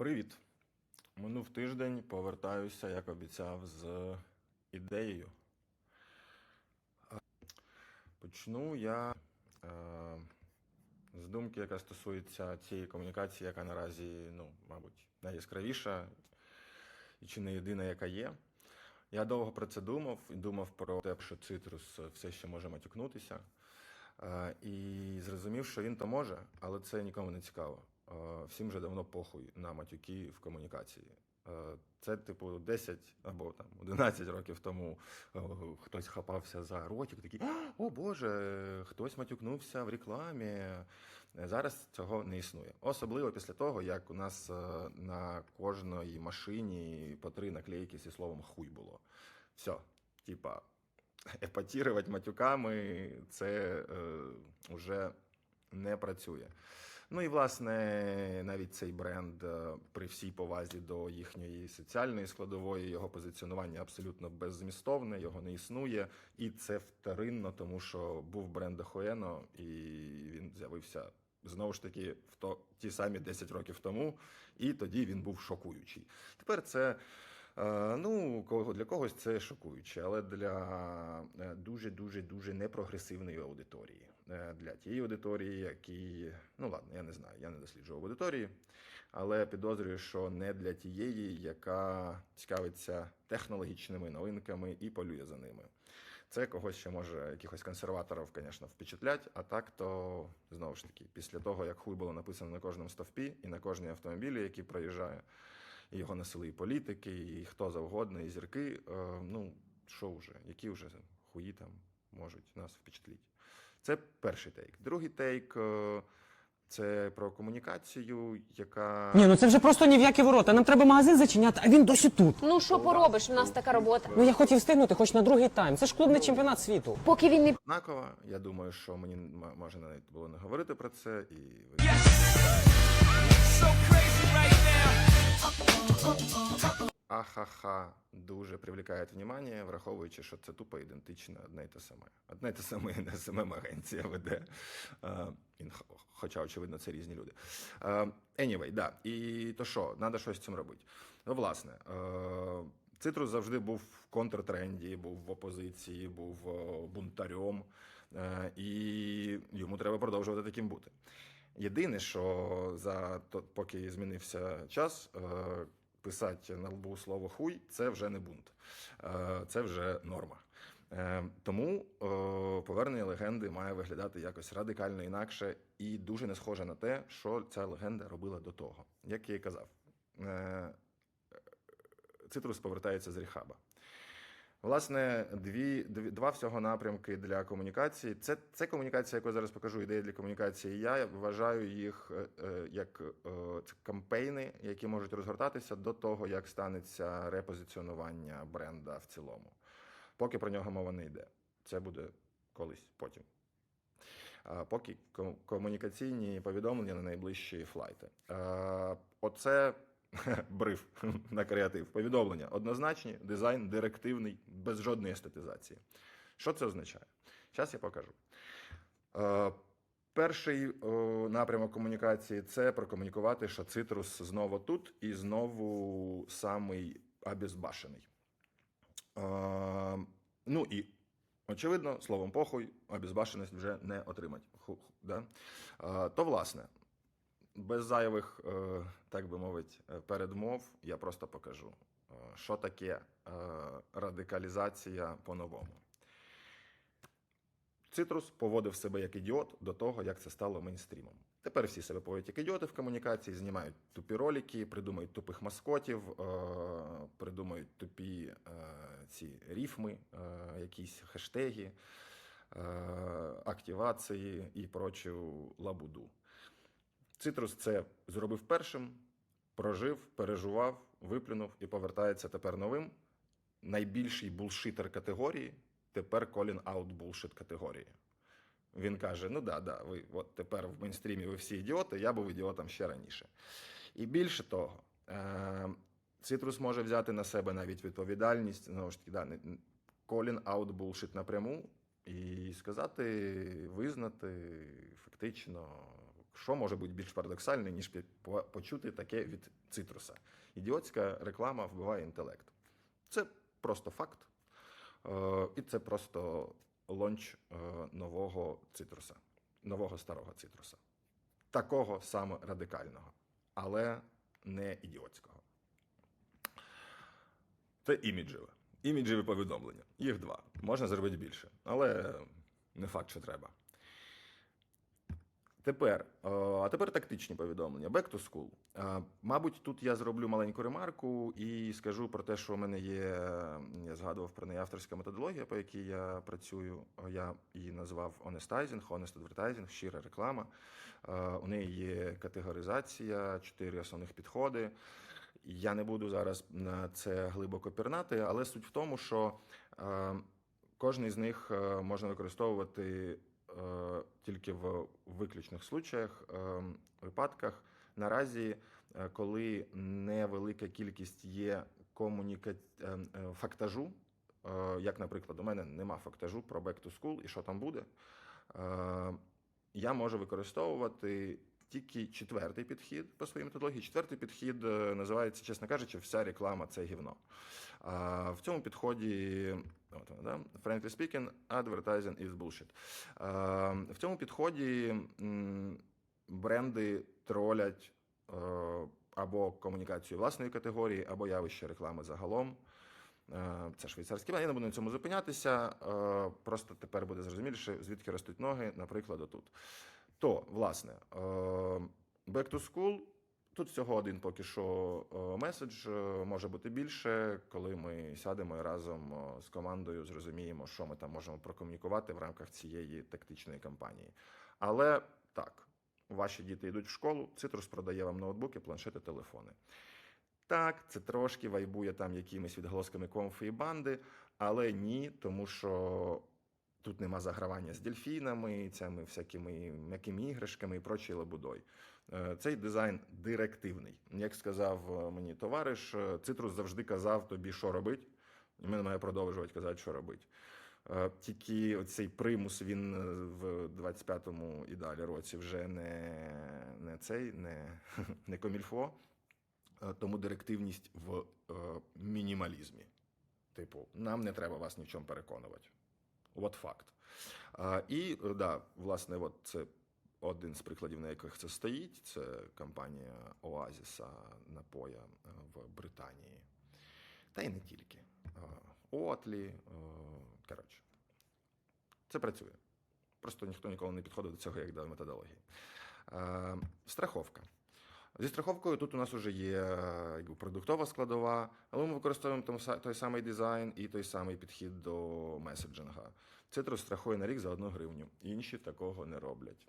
Привіт! Минув тиждень, повертаюся, як обіцяв, з ідеєю. Почну я е, з думки, яка стосується цієї комунікації, яка наразі, ну, мабуть, найяскравіша і чи не єдина, яка є. Я довго про це думав і думав про те, що цитрус все ще може матюкнутися. Е, І зрозумів, що він то може, але це нікому не цікаво. Е, Всім вже давно похуй на матюки в комунікації. Е, Це, типу, 10 або там 11 років тому е, хтось хапався за ротик, такий, о Боже, хтось матюкнувся в рекламі. Е, Зараз цього не існує. Особливо після того, як у нас е, на кожній машині по три наклейки зі словом хуй було. Все, типа, епатірувати матюками це е, вже не працює. Ну і власне навіть цей бренд е, при всій повазі до їхньої соціальної складової, його позиціонування абсолютно беззмістовне, його не існує, і це вторинно, тому що був бренд Охуено, і він з'явився знову ж таки в то ті самі 10 років тому, і тоді він був шокуючий. Тепер це. Е, Ну, кого для когось це шокуюче, але для дуже дуже дуже непрогресивної аудиторії. Е, Для тієї аудиторії, які ну ладно, я не знаю, я не досліджував аудиторії, але підозрюю, що не для тієї, яка цікавиться технологічними новинками і полює за ними. Це когось ще може якихось консерваторів, звісно, впечатлять. А так то знову ж таки, після того як хуй було написано на кожному стовпі і на кожній автомобілі, який проїжджає, і його носили і політики, і хто завгодно, і зірки. Е, ну, що вже, які вже хуї там можуть нас впечатлити. Це перший тейк. Другий тейк е, це про комунікацію, яка. Ні, ну це вже просто ні в які ворота. Нам треба магазин зачиняти, а він досі тут. Ну що поробиш? У нас така робота. Ну я хотів встигнути хоч на другий тайм. Це ж клубний чемпіонат світу. Поки він не Однакова. Я думаю, що мені може навіть було не говорити про це, і ви Ахаха дуже привлікає внимание, враховуючи, що це тупо ідентично одне й те саме. Одне й те саме не СММ агенція веде. Хоча, очевидно, це різні люди. Е, Anyway, да. І то що, треба щось з цим робити. Ну, власне, Цитрус завжди був в контртренді, був в опозиції, був бунтарем, і йому треба продовжувати таким бути. Єдине, що за то, поки змінився час, писати на лбу слово хуй це вже не бунт, Е, це вже норма. Е, Тому е, повернення легенди має виглядати якось радикально інакше і дуже не схоже на те, що ця легенда робила до того. Як я і казав, е, Цитрус повертається з рехаба. Власне, дві, дві два всього напрямки для комунікації. Це, це комунікація, яку я зараз покажу, ідеї для комунікації. Я вважаю їх е, е, як е, це кампейни, які можуть розгортатися до того, як станеться репозиціонування бренда в цілому. Поки про нього мова не йде. Це буде колись потім. Поки комунікаційні повідомлення на найближчі флайти. Оце бриф на креатив. Повідомлення однозначні, дизайн директивний, без жодної естетизації. Що це означає? Зараз я покажу. Е, Перший напрямок комунікації це прокомунікувати, що цитрус знову тут і знову самий обезбашений. Е, ну і очевидно, словом похуй, обезбашеність вже не отримать. Да? е, то, власне, без зайвих, е, так би мовити, е, передмов, я просто покажу, е, що таке радикалізація по-новому. Цитрус поводив себе як ідіот до того, як це стало мейнстрімом. Тепер всі себе поводять як ідіоти в комунікації, знімають тупі ролики, придумають тупих маскотів, придумають тупі ці ріфми, якісь хештеги, активації і прочу лабуду. Цитрус це зробив першим, прожив, переживав, виплюнув і повертається тепер новим. Найбільший булшитер категорії тепер колін аут булшит категорії. Він каже: ну да, да, ви от тепер в мейнстрімі ви всі ідіоти, я був ідіотом ще раніше. І більше того, е, Цитрус може взяти на себе навіть відповідальність, знову ж таки, да, колін аут булшит напряму і сказати, визнати фактично що може бути більш парадоксальне, ніж почути таке від цитруса? Ідіотська реклама вбиває інтелект. Це просто факт. Е, І це просто лонч е, нового цитруса, нового старого цитруса. Такого саме радикального, але не ідіотського. Це іміджеве. Іміджеві повідомлення. Їх два. Можна зробити більше, але не факт, що треба. Тепер, е, а тепер тактичні повідомлення. Back to school. Е, Мабуть, тут я зроблю маленьку ремарку і скажу про те, що в мене є. Я згадував про неї авторська методологія, по якій я працюю. Я її назвав Honestizing, Honest Advertising, щира реклама. Е, У неї є категоризація, чотири основних підходи. Я не буду зараз на це глибоко пірнати, але суть в тому, що кожний з них можна використовувати тільки в виключних случаях, е, випадках. Наразі, е, коли невелика кількість є комуніка... е, фактажу, як, наприклад, у мене нема фактажу про back to school і що там буде, я можу використовувати тільки четвертий підхід по своїй методології. Четвертий підхід називається, чесно кажучи, вся реклама це гівно. В цьому підході, от да? frankly speaking, advertising is bullshit. А, в цьому підході бренди тролять е, або комунікацію власної категорії, або явище реклами загалом. Е, Це швейцарський план. Я не буду на цьому зупинятися. е, Просто тепер буде зрозуміліше, звідки ростуть ноги, наприклад, отут. То, власне, е, back to school. Тут всього один поки що е, меседж е, може бути більше, коли ми сядемо разом е, з командою зрозуміємо, що ми там можемо прокомунікувати в рамках цієї тактичної кампанії. Але так, ваші діти йдуть в школу, Цитрус продає вам ноутбуки, планшети, телефони. Так, це трошки вайбує там якимись відголосками комфи і банди, але ні, тому що тут нема загравання з дельфінами, цими всякими м'якими іграшками і прочою лабудой. Е, Цей дизайн директивний. Як сказав е, мені товариш, е, Цитрус завжди казав тобі, що робить, і мене має продовжувати казати, що робить. Тільки цей примус він в 25-му і далі році вже не, не цей, не, не комільфо. Тому директивність в мінімалізмі. Типу, нам не треба вас ні переконувати. От факт. І да, власне, от це один з прикладів, на яких це стоїть. Це компанія Оазіса напоя е, в Британії. Та й не тільки. Е, Отлі. е, Коротше, це працює. Просто ніхто ніколи не підходив до цього як до методології. Страховка. Зі страховкою тут у нас вже є якби, продуктова складова, але ми використовуємо той самий дизайн і той самий підхід до меседжинга. Цитрус страхує на рік за одну гривню. Інші такого не роблять.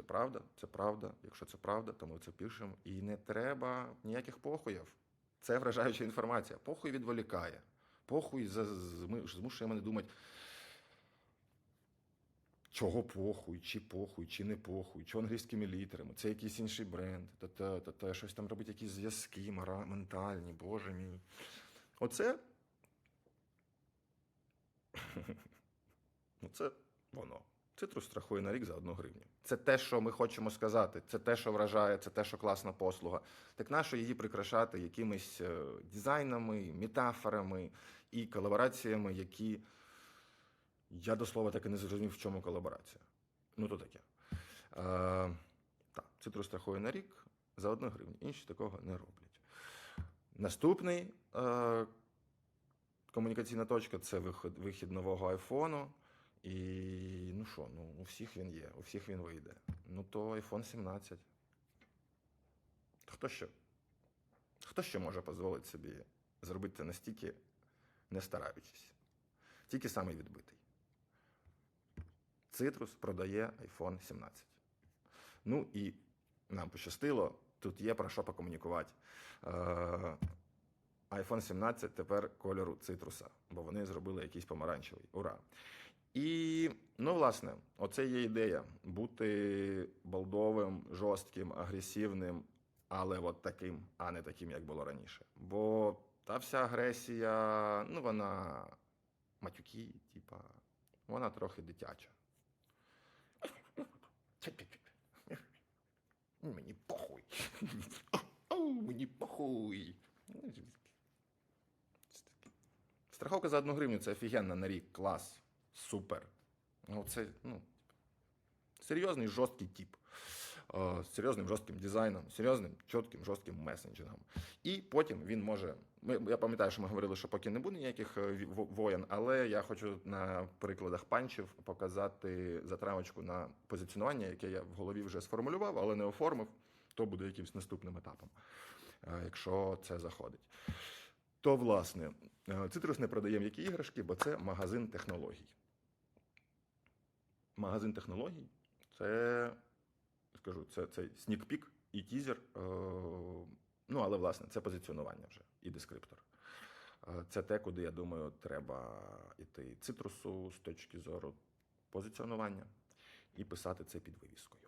Це правда, це правда. Якщо це правда, то ми це пишемо. І не треба ніяких похуїв. Це вражаюча інформація. Похуй відволікає. Похуй змушує мене думати, чого похуй, чи похуй, чи не похуй, чи англійськими літерами, це якийсь інший бренд, та та та та щось там робить, якісь зв'язки ментальні, боже мій. Оце. ну, це воно. Цитрус страхує на рік за одну гривню. Це те, що ми хочемо сказати, це те, що вражає, це те, що класна послуга. Так нащо її прикрашати якимись е, дизайнами, метафорами і колабораціями, які. Я до слова так і не зрозумів, в чому колаборація. Ну, то таке. Е, так, цитрус страхує на рік за одну гривню. Інші такого не роблять. Наступний е, комунікаційна точка це вихід, вихід нового айфону. І ну що, ну, у всіх він є, у всіх він вийде. Ну, то iPhone 17. Хто що? Хто ще може дозволити собі зробити це настільки не стараючись? Тільки самий відбитий. Citrus продає iPhone 17. Ну і нам пощастило, тут є про що покомунікувати. Е, iPhone 17 тепер кольору цитруса, бо вони зробили якийсь помаранчевий. Ура! І, ну, власне, оце є ідея бути балдовим, жорстким, агресивним, але от таким, а не таким, як було раніше. Бо та вся агресія, ну, вона матюки, типа, вона трохи дитяча. Мені похуй. Мені похуй. Страховка за одну гривню це офігенно на рік. Клас. Супер. Ну, це, ну, серйозний жорсткий тип. Е, З серйозним жорстким дизайном, серйозним, чітким, жорстким месенджингом. І потім він може. Ми, я пам'ятаю, що ми говорили, що поки не буде ніяких е, воєн, але я хочу на прикладах панчів показати затравочку на позиціонування, яке я в голові вже сформулював, але не оформив. То буде якимось наступним етапом, е, якщо це заходить. То, власне, цитрус не продаємо які іграшки, бо це магазин технологій. Магазин технологій це, скажу, це, це снікпік і тізер. Е, ну, але, власне, це позиціонування вже і дескриптор. Е, Це те, куди, я думаю, треба йти цитрусу з точки зору позиціонування і писати це під вивіскою.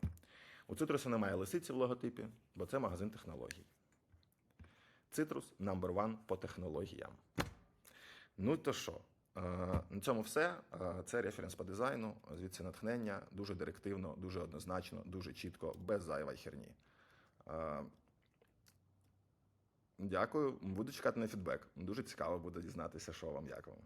У цитрусу немає лисиці в логотипі, бо це магазин технологій. Цитрус number one по технологіям. Ну то що? Е, На цьому все. Е, Це референс по дизайну, звідси натхнення, дуже директивно, дуже однозначно, дуже чітко, без зайвої херні. Е, Дякую. Буду чекати на фідбек. Дуже цікаво буде дізнатися, що вам як вам.